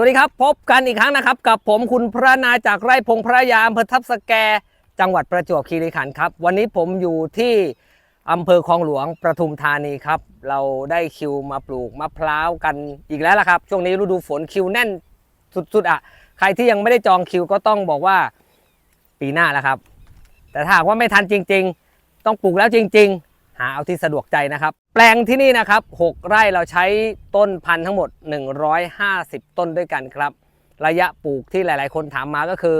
วัสดีครับพบกันอีกครั้งนะครับ กับผมคุณพระนาจากไร่พงพระยาอำเภอทับสแก จังหวัดประจวบคีรีขันธ์ครับ วันนี้ผมอยู่ที่อำเภอคลองหลวงประทุมธานีครับ เราได้คิวมาปลูกมะพร้าวกันอีกแล้วล่ะครับ ช่วงนี้ฤดูฝนคิวแน่นสุดๆอะใครที่ยังไม่ได้จองคิวก็ต้องบอกว่าปีหน้าแล้วครับ แต่ถ้าหากว่าไม่ทันจริง ๆ ต้องปลูกแล้วจริง ๆ หาเอาที่สะดวกใจนะครับ แปลงที่นี่นะครับ 6 ไร่เราใช้ต้นพันธุ์ทั้งหมด 150 ต้นด้วยกันครับ ระยะปลูกที่หลาย ๆ คนถามมาก็คือ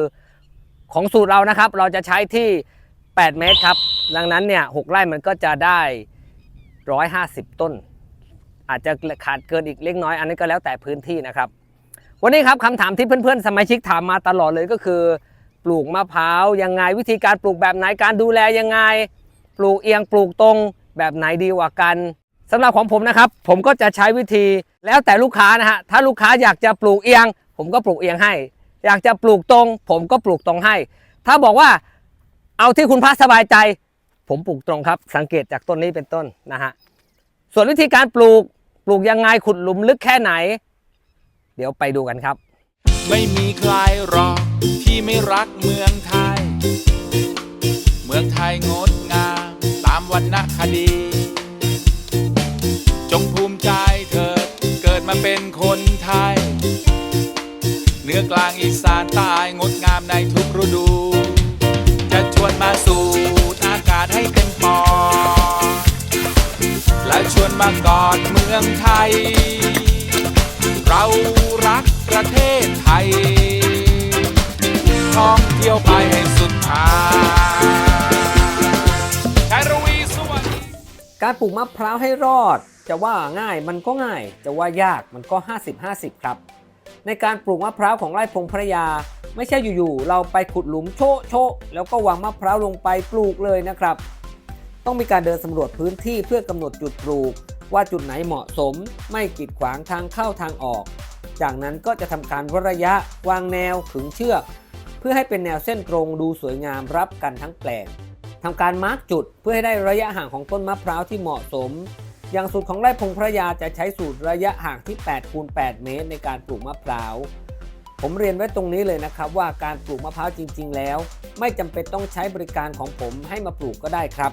ของสูตรเรานะครับ เราจะใช้ที่ 8 เมตรครับ ดังนั้นเนี่ย6ไร่มันก็จะได้ 150 ต้น อาจจะขาดเกินอีกเล็กน้อย อันนี้ก็แล้วแต่พื้นที่นะครับ วันนี้ครับคำถามที่เพื่อน ๆ สมาชิกถามมาตลอดเลยก็คือ ปลูกมะพร้าวยังไงวิธีการปลูกแบบไหนการดูแลยังไง ปลูกเอียงปลูกตรง แบบไหนดีกว่ากันสำหรับของผมนะครับ ผมก็จะใช้วิธีแล้วแต่ลูกค้านะฮะถ้าลูกค้าอยากจะปลูกเอียง ผมก็ปลูกเอียงให้ อยากจะปลูกตรง ผมก็ปลูกตรงให้ ถ้าบอกว่าเอาที่คุณพระสบายใจ ผมปลูกตรงครับ สังเกตจากต้นนี้เป็นต้นนะฮะส่วนวิธีการปลูกปลูกยังไงขุดหลุมลึกแค่ไหน เดี๋ยวไปดูกันครับ ไม่มีใครหรอกที่ไม่รักเมืองไทย เมืองไทยงด วรรณคดี จงภูมิใจเถิดเกิดมาเป็นคนไทย เหนือกลางอีสานใต้งดงามในทุกฤดู จะชวนมาสูดอากาศให้เต็มปอดและชวนมากอดเมืองไทย เรารักประเทศไทย ท่องเที่ยวไปให้สุดทาง การปลูกมะพร้าวให้รอด จะว่าง่ายมันก็ง่าย จะว่ายากมันก็ 50-50 ครับ ในการปลูกมะพร้าวของไร่พงพระยา ไม่ใช่อยู่ๆเราไปขุดหลุมโชะโชะแล้วก็วางมะพร้าวลงไปปลูกเลยนะครับ ต้องมีการเดินสำรวจพื้นที่เพื่อกำหนดจุดปลูก ว่าจุดไหนเหมาะสม ไม่กีดขวางทางเข้าทางออก จากนั้นก็จะทำการวัดระยะวางแนวขึงเชือก เพื่อให้เป็นแนวเส้นตรงดูสวยงามรับกันทั้งแปลง ทำการมาร์กจุดเพื่อให้ได้ระยะห่างของต้นมะพร้าวที่เหมาะสม อย่างสูตรของไร่พงพระยาจะใช้สูตรระยะห่างที่8คูณ8เมตร ในการปลูกมะพร้าว ผมเรียนไว้ตรงนี้เลยนะครับ ว่าการปลูกมะพร้าวจริง ๆ แล้ว ไม่จำเป็นต้องใช้บริการของผมให้มาปลูกก็ได้ครับ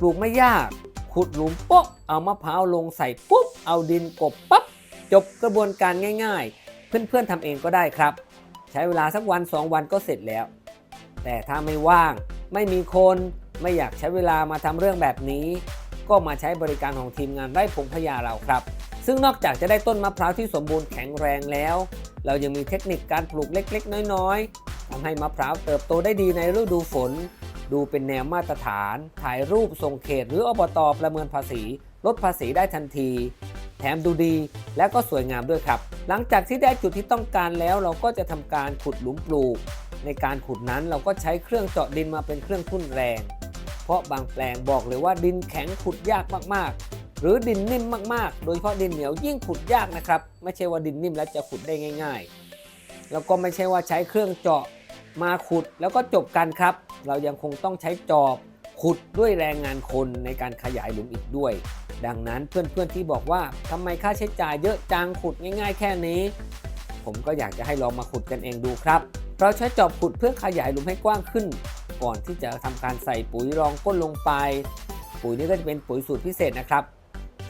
ปลูกไม่ยาก ขุดหลุมปุ๊บเอามะพร้าวลงใส่ปุ๊บเอาดินกบปั๊บจบกระบวนการง่าย ๆ เพื่อนๆทำเองก็ได้ครับ ใช้เวลาสักวัน 2 วันก็เสร็จแล้ว แต่ถ้าไม่ว่าง ไม่มีคนไม่อยากใช้เวลามาทำเรื่องแบบนี้ ก็มาใช้บริการของทีมงานไร่พงพญาเราครับ ซึ่งนอกจากจะได้ต้นมะพร้าวที่สมบูรณ์แข็งแรงแล้ว เรายังมีเทคนิคการปลูกเล็กๆ น้อยๆทำให้มะพร้าวเติบโตได้ดีในฤดูฝน ดูเป็นแนวมาตรฐาน ถ่ายรูปส่งเขตหรืออบตประเมินภาษี ลดภาษีได้ทันที แถมดูดีและก็สวยงามด้วยครับ หลังจากที่ได้จุดที่ต้องการแล้วเราก็จะทำการขุดหลุมปลูก ในการขุดนั้นเราก็ใช้เครื่องเจาะดินมาเป็นเครื่องทุ่นแรง เพราะบางแปลงบอกเลยว่าดินแข็งขุดยากมากๆ หรือดินนิ่มมากๆ โดยเฉพาะดินเหนียวยิ่งขุดยากนะครับ ไม่ใช่ว่าดินนิ่มแล้วจะขุดได้ง่าย ๆ แล้วก็ไม่ใช่ว่าใช้เครื่องเจาะมาขุดแล้วก็จบกันครับ เรายังคงต้องใช้จอบขุดด้วยแรงงานคนในการขยายหลุมอีกด้วย ดังนั้นเพื่อนๆที่บอกว่าทำไมค่าใช้จ่ายเยอะจังขุดง่าย ๆ แค่นี้ ผมก็อยากจะให้ลองมาขุดกันเองดูครับ เราใช้จอบขุดเพื่อขยายหลุมให้กว้างขึ้น ก่อนที่จะทำการใส่ปุ๋ยรองก้นลงไป ปุ๋ยนี้ก็จะเป็นปุ๋ยสูตรพิเศษนะครับ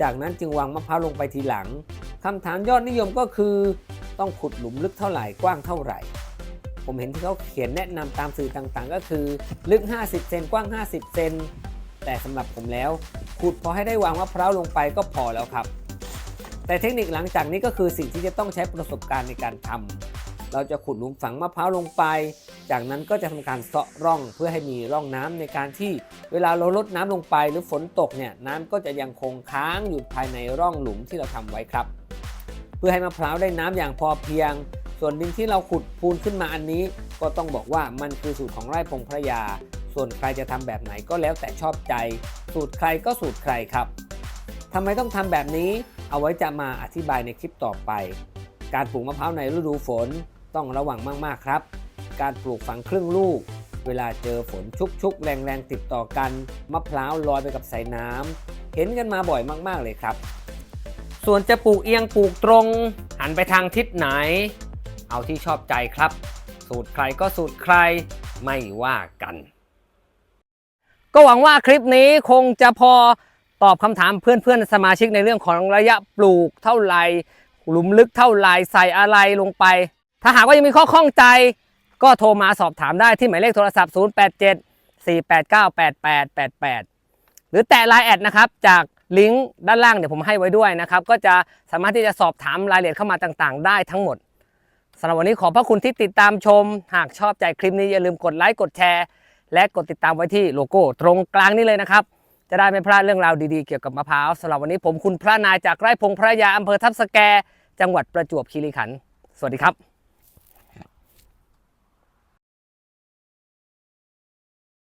จากนั้นจึงวางมะพร้าวลงไปทีหลังคำถามยอดนิยมก็คือ ต้องขุดหลุมลึกเท่าไหร่กว้างเท่าไหร่ ผมเห็นที่เขาเขียนแนะนำตามสื่อต่างๆ ก็คือลึก 50 เซนกว้าง 50 เซนแต่สำหรับผมแล้ว ขุดพอให้ได้วางมะพร้าวลงไปก็พอแล้วครับ แต่เทคนิคหลังจากนี้ก็คือสิ่งที่จะต้องใช้ประสบการณ์ในการทำ เราจะขุดหลุมฝังมะพร้าวลงไป จากนั้นก็จะทำการเซาะร่องเพื่อให้มีร่องน้ำในการที่เวลาเราลดน้ำลงไปหรือฝนตกเนี่ยน้ำก็จะยังคงค้างอยู่ภายในร่องหลุมที่เราทำไว้ครับ เพื่อให้มะพร้าวได้น้ำอย่างพอเพียง ส่วนดินที่เราขุดพูนขึ้นมาอันนี้ ก็ต้องบอกว่ามันคือสูตรของไร่พงพระยา ส่วนใครจะทำแบบไหนก็แล้วแต่ชอบใจ สูตรใครก็สูตรใครครับทำไมต้องทำแบบนี้ เอาไว้จะมาอธิบายในคลิปต่อไป การปลูกมะพร้าวในฤดูฝน ต้องระวังมากๆครับ การปลูกฝังครึ่งลูก เวลาเจอฝนชุกๆ แรงๆ ติดต่อกัน มะพร้าวลอยไปกับสายน้ำเห็นกันมาบ่อยมากๆเลยครับ ส่วนจะปลูกเอียงปลูกตรง หันไปทางทิศไหน เอาที่ชอบใจครับ สูตรใครก็สูตรใครไม่ว่ากัน ก็หวังว่าคลิปนี้คงจะพอตอบคำถามเพื่อนๆ สมาชิกในเรื่องของระยะปลูกเท่าไหร่หลุมลึกเท่าไหร่ใส่อะไรลงไป ถ้าหากว่ายังมีข้อข้องใจ ก็โทรมาสอบถามได้ที่หมายเลขโทรศัพท์ 087 489 8888 หรือแตะไลน์แอดนะครับ จากลิงก์ด้านล่างเดี๋ยวผมให้ไว้ด้วยนะครับ ก็จะสามารถที่จะสอบถามรายละเอียดเข้ามาต่างๆ ได้ทั้งหมดสำหรับวันนี้ขอบพระคุณที่ติดตามชม หากชอบใจคลิปนี้อย่าลืมกดไลค์กดแชร์ และกดติดตามไว้ที่โลโก้ตรงกลางนี้เลยนะครับ จะได้ไม่พลาดเรื่องราวดีๆเกี่ยวกับมะพร้าวสำหรับวันนี้ผมคุณพระนายจากไร่พงพระยาอำเภอทับสแก จังหวัดประจวบคีรีขันธ์สวัสดีครับ